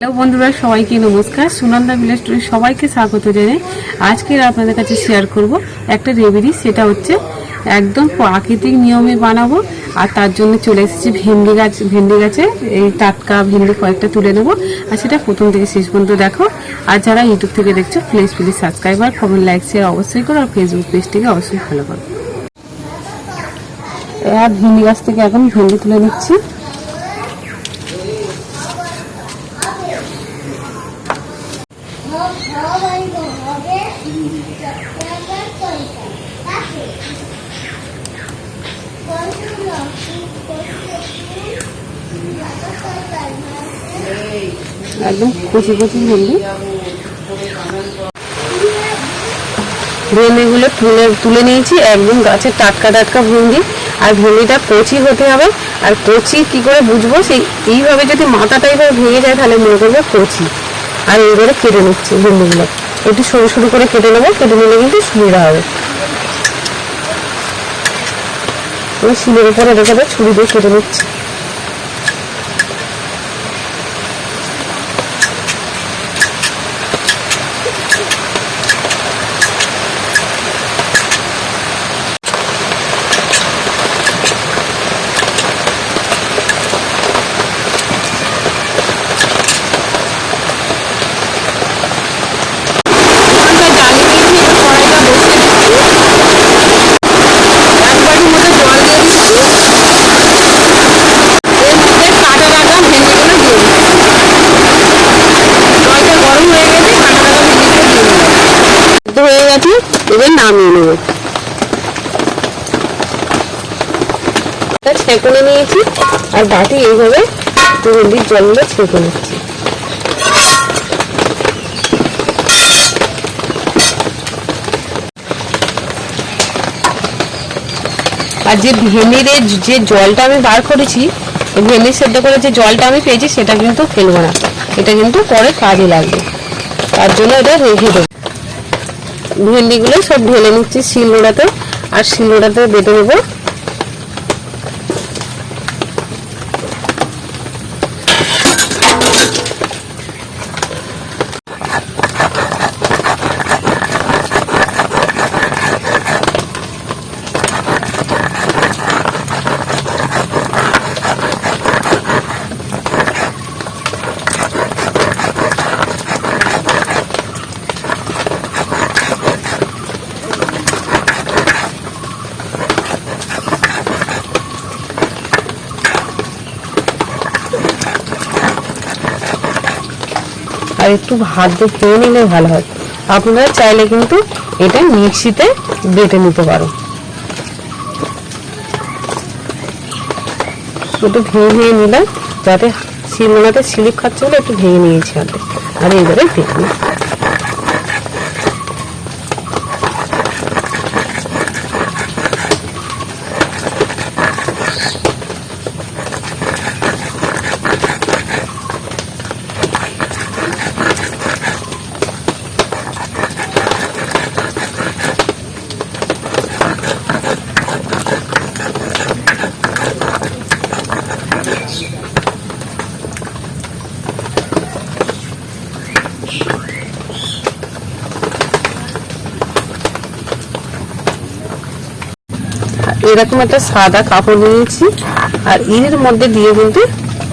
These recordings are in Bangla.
হ্যালো বন্ধুরা, সবাইকে নমস্কার। সুনন্দা ভিলেজ স্টোরি সবাইকে স্বাগত জানাই। আজকের আপনাদের কাছে শেয়ার করব একটা রেমেডি সেটা হচ্ছে একদম প্রাকৃতিক নিয়মে বানাবো আর তার জন্য চলে এসেছি ভেন্ডি গাছ ভেন্ডি গাছে। এই টাটকা ভেন্ডি কয়েকটা তুলে নেব। আর সেটা প্রথম থেকে শেষ পর্যন্ত দেখো। আর যারা ইউটিউব থেকে দেখছ প্লিজ প্লিজ সাবস্ক্রাইব আর কমেন্ট লাইক শেয়ার অবশ্যই করো আর ফেসবুক পেজটিকে অবশ্যই ফলো করো। আর ভেন্ডি গাছ থেকে এখন ভেন্ডি তুলে নিচ্ছি। একদম কচি কচি তুলে তুলে নিয়েছি, একদম গাছের টাটকা টাটকা ভেন্ডি। আর ভেন্ডিটা কচি হতে হবে। আর কচি কি করে বুঝব? সেই এইভাবে যদি মাথাটা এইভাবে ভেঙে যায়, তাহলে মনে করবে কচি। আর এইভাবে কেটে নিচ্ছি ভেন্ডিগুলো। একটু সরু সরু করে কেটে নেব, কেটে নিলে কিন্তু সুবিধা হবে। ওই শিলের উপরে রেখে দেয় ছুরি দিয়ে কেটে নিচ্ছি ওখানটায় ডালি দিয়েছি এবার কড়াইটা বসিয়ে দিচ্ছি এক বাটির মতো জল দিয়ে দিচ্ছি এর মধ্যে কাটা রাখা ভেন্ডিগুলো দিয়ে দিচ্ছি জলটা গরম হয়ে গেছে কাটা রাখা ভেন্ডিগুলো দিয়ে দিলাম সিদ্ধ এবার নামিয়ে নেব। ছেঁকনে নিয়েছি, আর বাটি এইভাবে ভেন্ডির জলগুলো ছেঁকে নিচ্ছি। আর যে ভেন্ডির যে জলটা আমি বার করেছি ওই সেদ্ধ করে যে জলটা আমি পেয়েছি, সেটা কিন্তু ফেলব না। এটা কিন্তু পরে কাজে লাগবে। তার জন্য এটা রেখে দেবো। ভেন্ডিগুলো সব ঢেলে নিচ্ছি শিলনোড়াতে। আর শিলনোড়াতে বেটে নেব আর একটু ভাত দিয়ে খেয়ে নিলে ভালো হয়। আপনারা চাইলে কিন্তু এটা মিক্সিতে বেটে নিতে পারো। একটু ভেঙে ভেঙে নিলাম, যাতে শিলনোড়াতে স্লিপ খাচ্ছে বলে একটু ভেঙে নিয়েছি আর এইবারে বেটে এরকম একটা সাদা কাপড় নিয়েছি। আর এর মধ্যে দিয়ে কিন্তু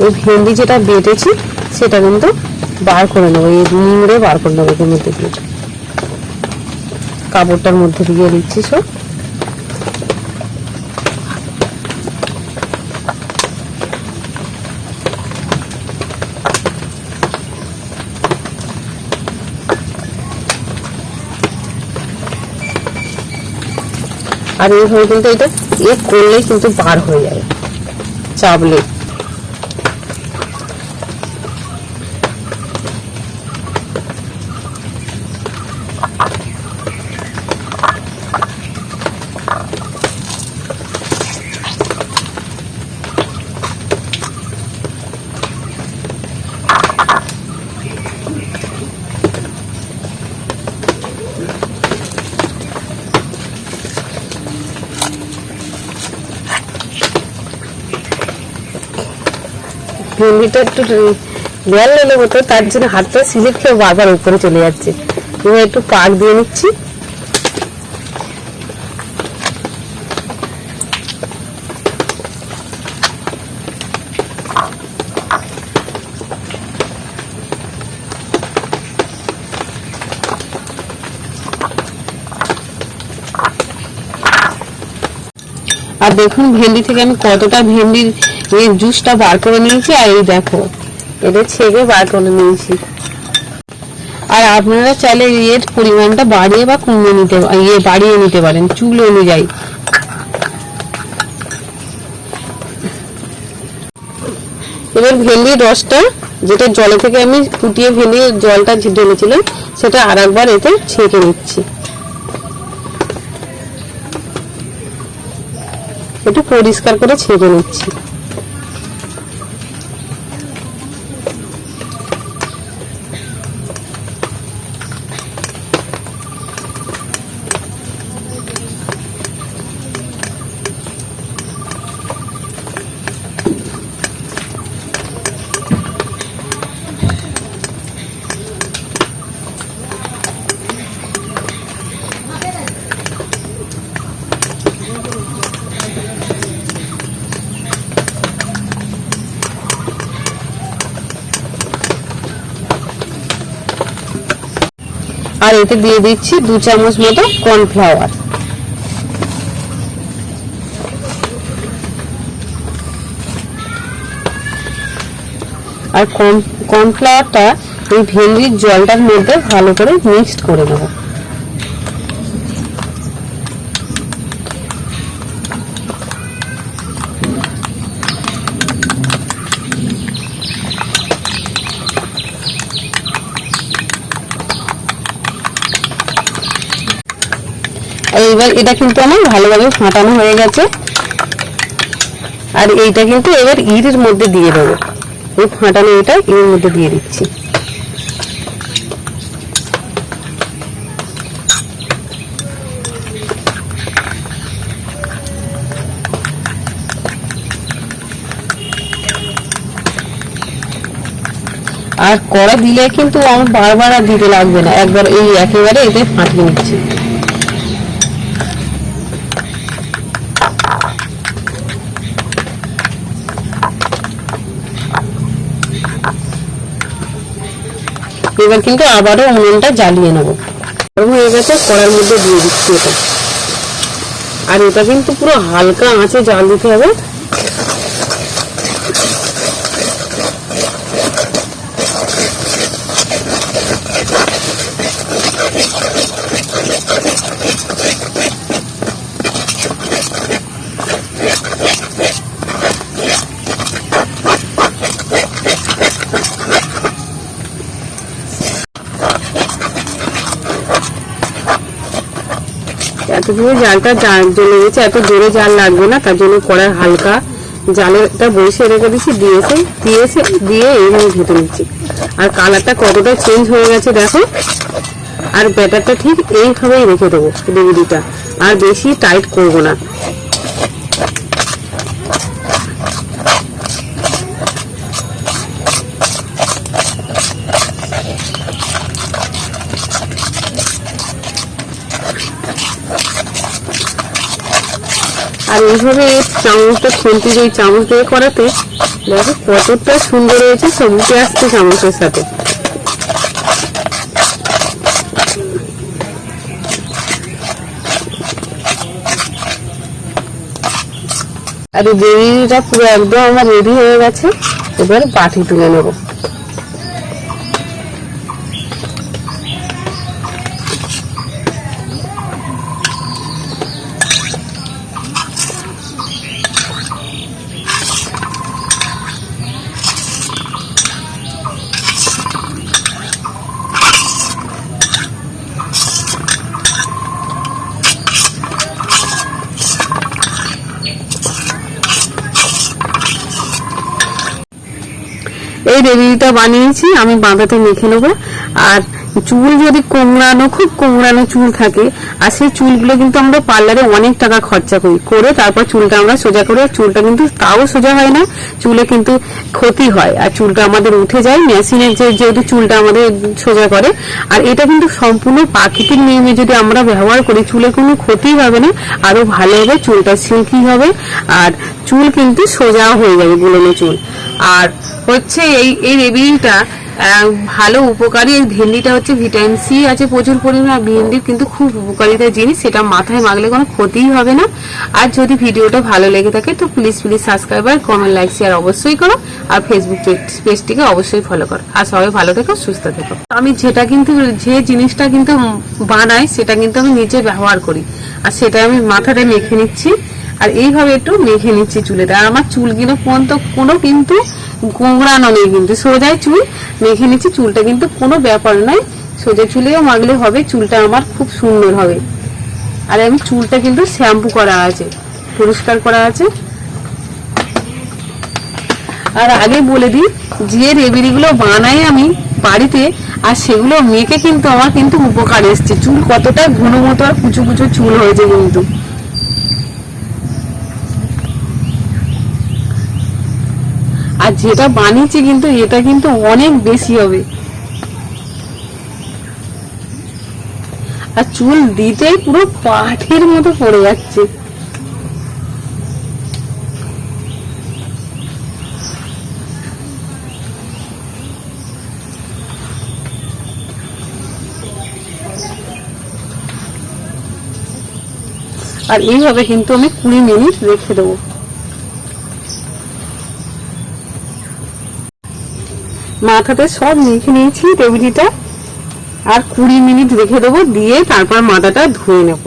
ওই ভেন্ডি যেটা বেটেছি, সেটা কিন্তু বার করে নেব। এই নিংড়ে বার করে নেব এর মধ্যে দিয়ে। কাপড়টার মধ্যে দিয়ে দিচ্ছি সব। আর এইভাবে কিন্তু এটা এ করলেই কিন্তু বার হয়ে যাবে। চাপলে ভেন্ডিটা একটু দেয়াল লেলে মতো তার জন্য হাতটা সিলিপ খেয়ে বারবার উপরে চলে যাচ্ছে। এবার একটু পাক দিয়ে নিচ্ছি। আর দেখুন, ভেন্ডি থেকে আমি কতটা ভেন্ডির এই জুসটা বার করে নিয়েছি আর এই দেখো, এটা ছেঁকে বার করে নিয়েছি। আর আপনারা চাইলে এর পরিমাণটা বাড়িয়ে বা কমিয়ে নিতে ইয়ে বাড়িয়ে নিতে পারেন, চুল অনুযায়ী। এবার ভেন্ডির রসটা, যেটা জলে থেকে আমি ফুটিয়ে ভেন্ডির জলটা ঢেলেছিলাম, সেটা আর একবার এতে ছেঁকে নিচ্ছি। একটু পরিষ্কার করে ছেঁকে নিচ্ছি। আর এতে দিয়ে দিচ্ছি দু চামচ মতো কর্নফ্লাওয়ার। আর কর্নফ্লাওয়ারটা এই ভেন্ডির জলটার মধ্যে ভালো করে মিক্সড করে নেব। এবার এটা কিন্তু আমার ভালোভাবে ফাটানো হয়ে গেছে। আর এইটা কিন্তু এবার ইরের মধ্যে দিয়ে দেবো। এই ফাটানো এটা এর মধ্যে দিয়ে দিচ্ছি। আর কড়া দিলে কিন্তু আমার বারবার আর দিতে লাগবে না। একবার এই একেবারে এতে ফাটিয়ে নিচ্ছি। এবার কিন্তু আবারও উনুনটা জ্বালিয়ে নেব। এবং হয়ে গেছে, কড়ার মধ্যে দিয়ে দিচ্ছি এটা। আর এটা কিন্তু পুরো হালকা আঁচে জ্বাল দিতে হবে। জোরে জালটা জ্বলে গেছে এত জোরে জাল লাগবে না, তার জন্য কড়াই হালকা জালেরটা বসে রেখে দিচ্ছি দিয়েছে দিয়েছে দিয়ে এইভাবে ঘেটে নিচ্ছি। আর কালারটা কতটা চেঞ্জ হয়ে গেছে দেখো। আর ব্যাটারটা ঠিক এইভাবেই রেখে দেবো ডিগুলিটা আর বেশি টাইট করব না। এইভাবে চামচটা খুন্তি যে চামচ দিয়ে করাতে, দেখো কতটা সুন্দর হয়েছে সব উঠে আসছে চামচের সাথে। আর বেরিটা পুরো একদম আমার রেডি হয়ে গেছে। এবার বাটি তুলে নেব। এই রেডিটা বানিয়েছি, আমি বাঁধাতে মেখে নেব। আর চুল যদি কোমড়ানো, খুব কোমড়ানো চুল থাকে, আর সেই চুলগুলো কিন্তু আমরা পার্লারে অনেক টাকা খরচা করি। করে তারপর চুলটা আমরা সোজা করে, চুলটা কিন্তু তাও সোজা হয় না, চুলে কিন্তু ক্ষতি হয়। আর চুলটা আমাদের উঠে যায়, মেশিনের যে যেহেতু চুলটা আমাদের সোজা করে। আর এটা কিন্তু সম্পূর্ণ প্রাকৃতিক নিয়মে যদি আমরা ব্যবহার করি, চুলে কোনো ক্ষতি হবে না আরও ভালো হবে, চুলটা সিল্কি হবে, আর চুল কিন্তু সোজা হয়ে যাবে গুলোনো চুল। আর হচ্ছে এই এই রেবিলটা ভালো উপকারী। এই ভেন্ডিটা হচ্ছে ভিটামিন সি আছে প্রচুর পরিমাণে, আর ভেন্ডির কিন্তু খুব উপকারিতা জিনিস, সেটা মাথায় মাগলে কোনো ক্ষতিই হবে না। আর যদি ভিডিওটা ভালো লেগে থাকে, তো প্লিজ প্লিজ সাবস্ক্রাইব আর কমেন্ট লাইক শেয়ার অবশ্যই করো। আর ফেসবুক পেজটিকে অবশ্যই ফলো করো। আর সবাই ভালো থেকো, সুস্থ থেকো। আমি যেটা কিন্তু, যে জিনিসটা কিন্তু বানাই, সেটা কিন্তু আমি নিজে ব্যবহার করি। আর সেটা আমি মাথাটা মেখে নিচ্ছি। আর এইভাবে একটু মেখে নিচ্ছি চুলেটা আর আমার চুলগুলো পর্যন্ত কোনো কিন্তু গোংড়ানো নেই কিন্তু সোজাই চুল। মেখে নিচ্ছি চুলটা কিন্তু কোনো ব্যাপার নয়। সোজা চুলেও মাগলে হবে, চুলটা আমার খুব সুন্দর হবে। আর আমি চুলটা কিন্তু শ্যাম্পু করা আছে, পরিষ্কার করা আছে। আর আগে বলে দিই, যে রেমেডিগুলো বানাই আমি বাড়িতে, আর সেগুলো মেখে কিন্তু আমার কিন্তু উপকার এসছে। চুল কতটা ঘন মতো আর কুচু কুচু চুল হয়েছে কিন্তু আর যেটা বানিয়েছি কিন্তু এটা কিন্তু অনেক বেশি হবে। আর চুল দিতেই পুরো পাঠের মতো পড়ে যাচ্ছে। আর এইভাবে কিন্তু আমি কুড়ি মিনিট রেখে দেবো। মাথাতে সব মেখে নিয়েছি টেবিলিটা। আর কুড়ি মিনিট রেখে দেবো, দিয়ে তারপর মাথাটা ধুয়ে নেব।